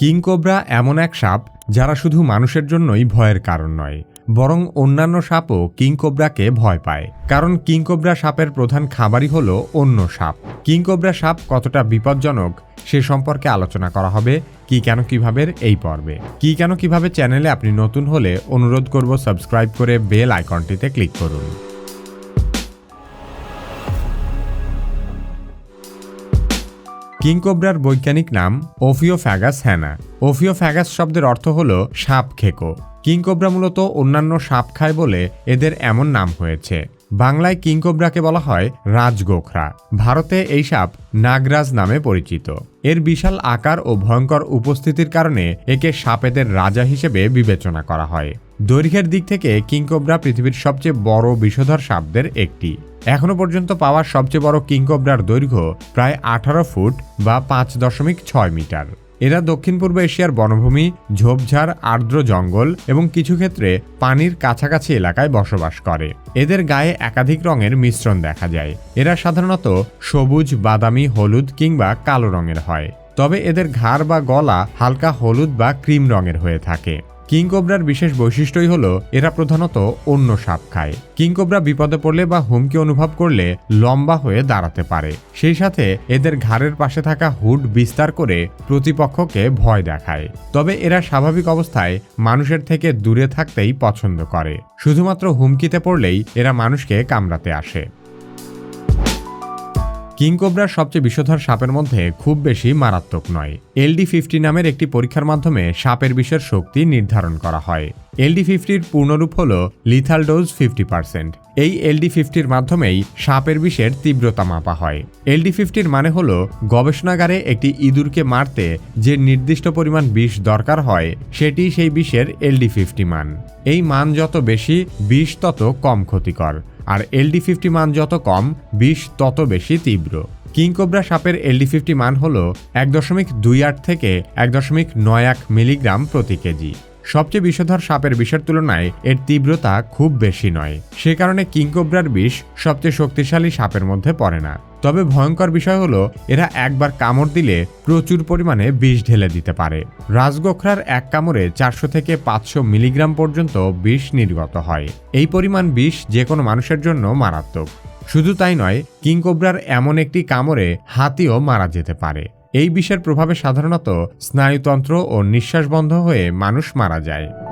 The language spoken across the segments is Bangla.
কিং কোবরা এমন এক সাপ যারা শুধু মানুষের জন্যই ভয়ের কারণ নয়, বরং অন্যান্য সাপও কিং কোবরাকে ভয় পায়। কারণ কিং কোবরা সাপের প্রধান খাবারই হলো অন্য সাপ। কিং কোবরা সাপ কতটা বিপজ্জনক সে সম্পর্কে আলোচনা করা হবে কি কেন কীভাবে এই পর্বে। কি কেন কীভাবে চ্যানেলে আপনি নতুন হলে অনুরোধ করব সাবস্ক্রাইব করে বেল আইকনটিতে ক্লিক করুন। কিংকোব্রার বৈজ্ঞানিক নাম ওফিওফ্যাগাস হ্যানা। ওফিওফ্যাগাস শব্দের অর্থ হল সাপ খেকো। কিংকোব্রা মূলত অন্যান্য সাপ খায় বলে এদের এমন নাম হয়েছে। বাংলায় কিংকোব্রাকে বলা হয় রাজগোখরা। ভারতে এই সাপ নাগরাজ নামে পরিচিত। এর বিশাল আকার ও ভয়ঙ্কর উপস্থিতির কারণে একে সাপেদের রাজা হিসেবে বিবেচনা করা হয়। দৈর্ঘ্যের দিক থেকে কিংকোব্রা পৃথিবীর সবচেয়ে বড় বিষধর সাপদের একটি। এখনও পর্যন্ত পাওয়া সবচেয়ে বড় কিংকোব্রার দৈর্ঘ্য প্রায় আঠারো ফুট বা পাঁচ দশমিক ছয় মিটার। এরা দক্ষিণ পূর্ব এশিয়ার বনভূমি, ঝোপঝাড়, আর্দ্র জঙ্গল এবং কিছু ক্ষেত্রে পানির কাছাকাছি এলাকায় বসবাস করে। এদের গায়ে একাধিক রঙের মিশ্রণ দেখা যায়। এরা সাধারণত সবুজ, বাদামি, হলুদ কিংবা কালো রঙের হয়। তবে এদের ঘাড় বা গলা হালকা হলুদ বা ক্রিম রঙের হয়ে থাকে। কিংকোবরার বিশেষ বৈশিষ্ট্যই হলো, এরা প্রধানত অন্য সাপ খায়। কিংকোবরা বিপদে পড়লে বা হুমকি অনুভব করলে লম্বা হয়ে দাঁড়াতে পারে। সেই সাথে এদের ঘাড়ের পাশে থাকা হুড বিস্তার করে প্রতিপক্ষকে ভয় দেখায়। তবে এরা স্বাভাবিক অবস্থায় মানুষের থেকে দূরে থাকতেই পছন্দ করে। শুধুমাত্র হুমকিতে পড়লেই এরা মানুষকে কামড়াতে আসে। কিংকোবরার সবচেয়ে বিষধর সাপের মধ্যে খুব বেশি মারাত্মক নয়। এলডি ফিফটি নামের একটি পরীক্ষার মাধ্যমে সাপের বিষের শক্তি নির্ধারণ করা হয়। এলডি ফিফটির পূর্ণরূপ হল লিথাল ডোজ ফিফটি পার্সেন্ট এই এলডি ফিফটির মাধ্যমেই সাপের বিষের তীব্রতা মাপা হয়। এলডি ফিফটির মানে হল গবেষণাগারে একটি ইঁদুরকে মারতে যে নির্দিষ্ট পরিমাণ বিষ দরকার হয়, সেটি সেই বিষের এলডি ফিফটি মান। এই মান যত বেশি, বিষ তত কম ক্ষতিকর। আর এলডি ফিফটি মান যত কম, বিষ তত বেশি তীব্র। কিংকোবরা সাপের এলডি ফিফটি মান হল এক দশমিক দুই আট থেকে এক দশমিক নয় এক মিলিগ্রাম প্রতি কেজি। সবচেয়ে বিষধর সাপের বিষের তুলনায় এর তীব্রতা খুব বেশি নয়। সে কারণে কিংকোবরার বিষ সবচেয়ে শক্তিশালী সাপের মধ্যে পড়ে না। তবে ভয়ঙ্কর বিষয় হলো, এরা একবার কামড় দিলে প্রচুর পরিমাণে বিষ ঢেলে দিতে পারে। রাজগোখরার এক কামড়ে চারশো থেকে পাঁচশো মিলিগ্রাম পর্যন্ত বিষ নির্গত হয়। এই পরিমাণ বিষ যে কোনো মানুষের জন্য মারাত্মক। শুধু তাই নয়, কিংকোবরার এমন একটি কামড়ে হাতিও মারা যেতে পারে। এই বিষের প্রভাবে সাধারণত স্নায়ুতন্ত্র ও নিঃশ্বাস বন্ধ হয়ে মানুষ মারা যায়।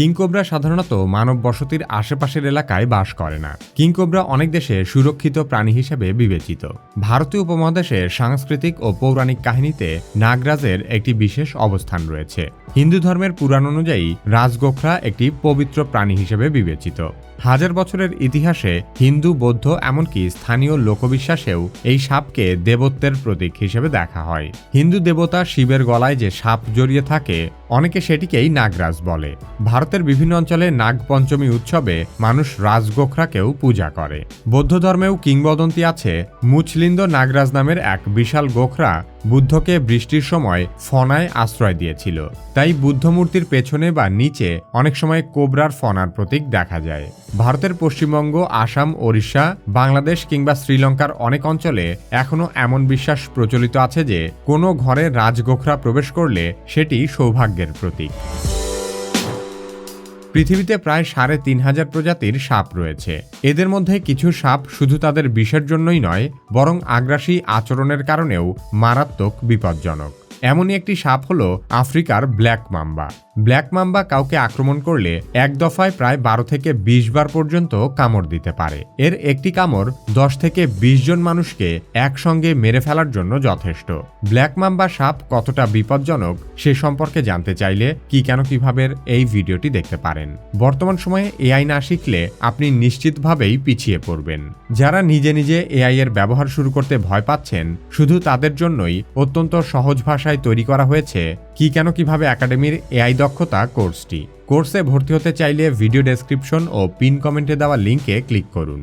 কিংকোবরা সাধারণত মানব বসতির আশেপাশের এলাকায় বাস করে না। কিংকোবরা অনেক দেশে সুরক্ষিত প্রাণী হিসেবে বিবেচিত। ভারতীয় উপমহাদেশের সাংস্কৃতিক ও পৌরাণিক কাহিনীতে নাগরাজের একটি বিশেষ অবস্থান রয়েছে। হিন্দু ধর্মের পুরাণ অনুযায়ী রাজগোখরা একটি পবিত্র প্রাণী হিসেবে বিবেচিত। হাজার বছরের ইতিহাসে হিন্দু, বৌদ্ধ এমনকি স্থানীয় লোকবিশ্বাসেও এই সাপকে দেবত্বের প্রতীক হিসেবে দেখা হয়। হিন্দু দেবতা শিবের গলায় যে সাপ জড়িয়ে থাকে অনেকে সেটিকেই নাগরাজ বলে। ভারতের বিভিন্ন অঞ্চলে নাগ পঞ্চমী উৎসবে মানুষ রাজগোখরাকেও পূজা করে। বৌদ্ধ ধর্মেও কিংবদন্তি আছে মুচলিন্দ নাগরাজ নামের এক বিশাল গোখরা বুদ্ধকে বৃষ্টির সময় ফনায় আশ্রয় দিয়েছিল। তাই বুদ্ধমূর্তির পেছনে বা নিচে অনেক সময় কোবরার ফনার প্রতীক দেখা যায়। ভারতের পশ্চিমবঙ্গ, আসাম, ওড়িশা, বাংলাদেশ কিংবা শ্রীলঙ্কার অনেক অঞ্চলে এখনও এমন বিশ্বাস প্রচলিত আছে যে কোনো ঘরে রাজগোখরা প্রবেশ করলে সেটি সৌভাগ্যের প্রতীক। পৃথিবীতে প্রায় সাড়ে তিন হাজার প্রজাতির সাপ রয়েছে। এদের মধ্যে কিছু সাপ শুধু তাদের বিষের জন্যই নয়, বরং আগ্রাসী আচরণের কারণেও মারাত্মক বিপজ্জনক। এমনই একটি সাপ হল আফ্রিকার ব্ল্যাক মাম্বা। ব্ল্যাক মাম্বা কাউকে আক্রমণ করলে এক দফায় প্রায় বারো থেকে বিশ বার পর্যন্ত কামড় দিতে পারে। এর একটি কামড় দশ থেকে বিশ জন মানুষকে একসঙ্গে মেরে ফেলার জন্য যথেষ্ট। ব্ল্যাক মাম্বা সাপ কতটা বিপজ্জনক সে সম্পর্কে জানতে চাইলে কি কেন কীভাবে এই ভিডিওটি দেখতে পারেন। বর্তমান সময়ে এআই না শিখলে আপনি নিশ্চিতভাবেই পিছিয়ে পড়বেন। যারা নিজে নিজে এআই এর ব্যবহার শুরু করতে ভয় পাচ্ছেন, শুধু তাদের জন্যই অত্যন্ত সহজ ভাষায় তৈরি করা হয়েছে কি কেন কীভাবে একাডেমির এআই দক্ষতা কোর্সটি? কোর্সে ভর্তি হতে চাইলে ভিডিও ডেসক্রিপশন ও পিন কমেন্টে দেওয়া লিঙ্কে ক্লিক করুন।